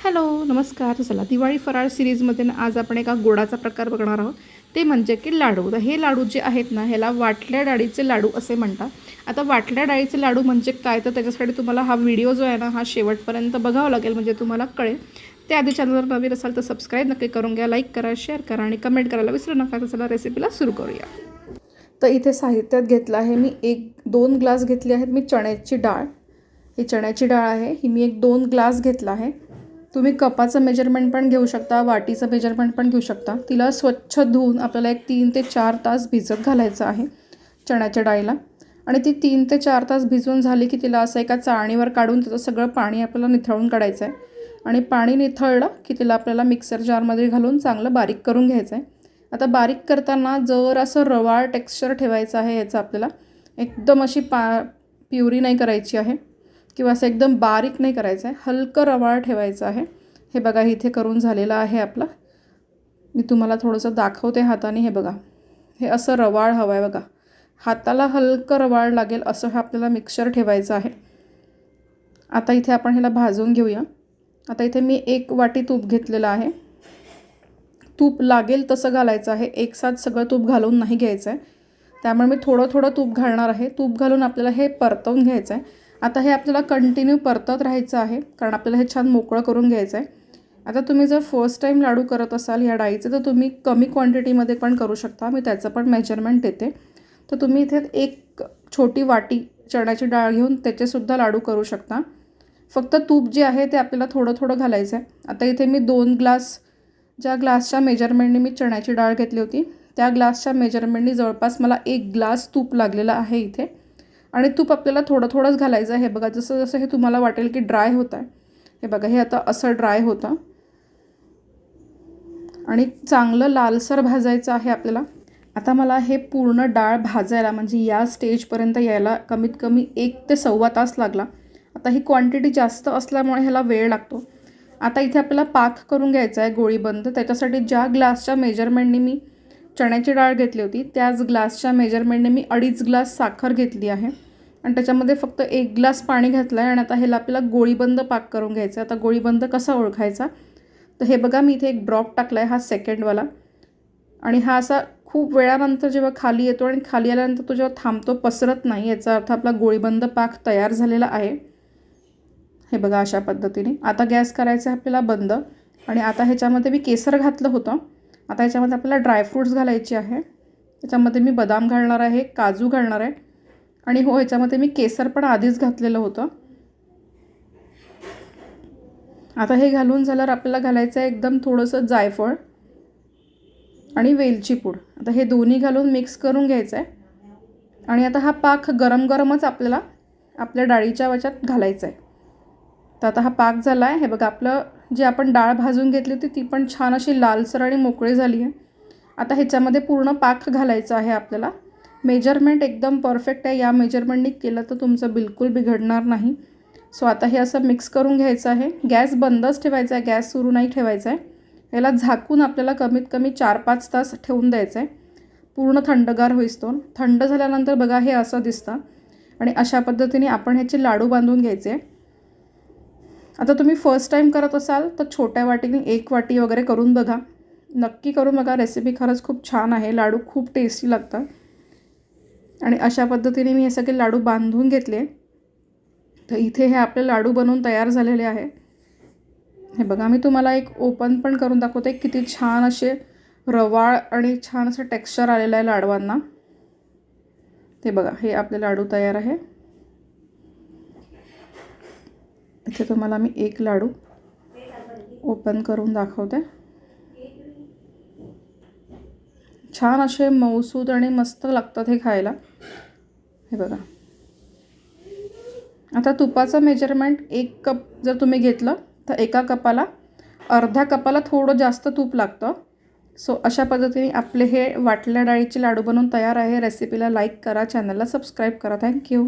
Hello नमस्कार. चला दिवाळी फराळ सिरीजमध्ये ना आज आपण एका गोडाचा प्रकार बघणार आहोत. ते म्हणजे की लाडू. तर हे लाडू जे आहेत ना ह्याला वाटल्या डाळीचे लाडू असे म्हणतात. आता वाटल्या डाळीचे लाडू म्हणजे काय? तर त्याच्यासाठी तुम्हाला हा व्हिडिओ जो आहे ना हा शेवटपर्यंत बघावा लागेल म्हणजे तुम्हाला कळेल. त्याआधी चॅनलवर नवीन असाल तर सबस्क्राईब नक्की करून घ्या लाईक करा शेअर करा आणि कमेंट करायला विसरू नका. तर चला रेसिपीला सुरू करूया. तर इथे साहित्यात घेतलं आहे मी एक दोन ग्लास घेतले आहेत मी चण्याची डाळ. ही चण्याची डाळ आहे. ही मी एक दोन ग्लास घेतला आहे. तुम्ही कपाचं मेजरमेंट पण घेऊ शकता वाटीचं मेजरमेंट पण घेऊ शकता. तिला स्वच्छ धुवून आपल्याला एक तीन ते चार तास भिजत घालायचं आहे चण्याच्या डाळीला. आणि ती तीन ते चार तास भिजून झाली की तिला असं एका चाळणीवर काढून त्याचं सगळं पाणी आपल्याला निथळून काढायचं आहे. आणि पाणी निथळलं की तिला आपल्याला मिक्सर जारमध्ये घालून चांगलं बारीक करून घ्यायचं आहे. आता बारीक करताना जर असं रवाळ टेक्स्चर ठेवायचं आहे याचं आपल्याला एकदम अशी पा प्युरी नाही करायची आहे. किंवा असं एकदम बारीक नाही करायचं आहे. हलकं रवाळ ठेवायचं आहे. हे बघा इथे करून झालेलं आहे आपलं. मी तुम्हाला थोडंसं दाखवते हाताने. हे बघा. हे असं रवाळ हवं आहे बघा. हाताला हलकं रवाळ लागेल असं हे आपल्याला मिक्सर ठेवायचं आहे. आता इथे आपण ह्याला भाजून घेऊया. आता इथे मी एक वाटी तूप घेतलेलं आहे. तूप लागेल तसं घालायचं आहे. एकसाथ सगळं तूप घालून नाही घ्यायचं आहे. त्यामुळे मी थोडं थोडं तूप घालणार आहे. तूप घालून आपल्याला हे परतवून घ्यायचं आहे. आता हे आपल्याला कंटिन्यू परतत राहायचं आहे कारण आपल्याला हे छान मोकळं करून घ्यायचं आहे. आता तुम्ही जर फर्स्ट टाईम लाडू करत असाल ह्या डाळीचे तर तुम्ही कमी क्वांटिटीमध्ये पण करू शकता. मी त्याचं पण मेजरमेंट देते. तर तुम्ही इथे एक छोटी वाटी चण्याची डाळ घेऊन त्याचेसुद्धा लाडू करू शकता. फक्त तूप जे आहे ते आपल्याला थोडं थोडं घालायचं आहे. आता इथे मी दोन ग्लास ज्या ग्लासच्या मेजरमेंटने मी चण्याची डाळ घेतली होती त्या ग्लासच्या मेजरमेंटनी जवळपास मला एक ग्लास तूप लागलेलं आहे इथे. आणि तूप आपल्याला थोडं थोडंच घालायचं आहे. हे बघा जसं जसं हे तुम्हाला वाटेल की ड्राय होत आहे. हे बघा हे आता असं ड्राय होतं. आणि चांगलं लालसर भाजायचं आहे आपल्याला. आता मला हे पूर्ण डाळ भाजायला म्हणजे या स्टेजपर्यंत यायला कमीत कमी एक ते सव्वा तास लागला. आता ही क्वांटिटी जास्त असल्यामुळे ह्याला वेळ लागतो. आता इथे आपल्याला पाक करून घ्यायचा आहे गोळीबंद त्याच्यासाठी ज्या ग्लासच्या मेजरमेंटनी मी चण्याची डाळ घेतली होती. त्याच ग्लासच्या मेजरमेंटने मी अडीच ग्लास साखर घेतली आहे. आणि त्याच्यामध्ये फक्त एक ग्लास पाणी घातलं आहे आणि आता ह्याला आपल्याला गोळीबंद पाक करून घ्यायचा आहे. आता गोळीबंद कसा ओळखायचा? तर हे बघा मी इथे एक ड्रॉप टाकला आहे हा सेकंडवाला आणि हा असा खूप वेळानंतर जेव्हा खाली येतो आणि खाली आल्यानंतर तो जेव्हा थांबतो पसरत नाही याचा अर्थ आपला गोळीबंद पाक तयार झालेला आहे. हे बघा अशा पद्धतीने. आता गॅस करायचा आहे आपल्याला बंद. आणि आता ह्याच्यामध्ये मी केसर घातलं होतं. आता याच्यामध्ये आपल्याला ड्रायफ्रूट्स घालायचे आहे. त्याच्यामध्ये मी बदाम घालणार आहे काजू घालणार आहे. आणि हो ह्याच्यामध्ये मी केसर पण आधीच घातलेलं होतं. आता हे घालून झाल्यावर आपल्याला घालायचं आहे एकदम थोडंसं जायफळ आणि वेलची पूड. आता हे दोन्ही घालून मिक्स करून घ्यायचं आहे. आणि आता हा पाक गरम गरमच आपल्याला आपल्या डाळीच्या वाच्यात घालायचा आहे. तर आता हा पाक झाला आहे. हे बघा आपलं जी आपण डाळ भाजून घेतली होती ती पण छान अशी लालसर आणि मोकळी झाली आहे. आता ह्याच्यामध्ये पूर्ण पाक घालायचा आहे आपल्याला. मेजरमेंट एकदम परफेक्ट आहे. या मेजरमेंटनी केलं तर तुमचं बिलकुल बिघडणार नाही. सो आता हे असं मिक्स करून घ्यायचं आहे. गॅस बंदच ठेवायचा आहे. गॅस सुरू नाही ठेवायचा आहे. याला झाकून आपल्याला कमीत कमी चार पाच तास ठेवून द्यायचं आहे. पूर्ण थंडगार होईस्तो थंड झाल्यानंतर बघा हे असं दिसतं. आणि अशा पद्धतीने आपण ह्याचे लाडू बांधून घ्यायचे. आता तुम्ही फर्स्ट टाईम करत असाल तर छोट्या वाटीने एक वाटी वगैरे करून बघा. नक्की करून बघा रेसिपी खरंच खूप छान आहे. लाडू खूप टेस्टी लागतात. आणि अशा पद्धतीने मी हे सगळे लाडू बांधून घेतले. तर इथे हे आपले लाडू बनवून तयार झालेले आहे. हे बघा मी तुम्हाला एक ओपन पण करून दाखवते. किती छान असे रवाळ आणि छान असं टेक्स्चर आलेलं आहे लाडवांना. ते बघा हे आपले लाडू तयार आहे. इथे तुम्हाला मी एक लाडू ओपन करून दाखवते. छान असे मऊसूद आणि मस्त लागतात हे खायला. हे बघा. आता तुपाचं मेजरमेंट एक कप जर तुम्ही घेतलं तर एका कपाला अर्ध्या कपाला थोडं जास्त तूप लागतं. सो अशा पद्धतीने आपले हे वाटल्या डाळीचे लाडू बनवून तयार आहे. रेसिपीला लाईक करा चॅनलला सबस्क्राईब करा. थँक्यू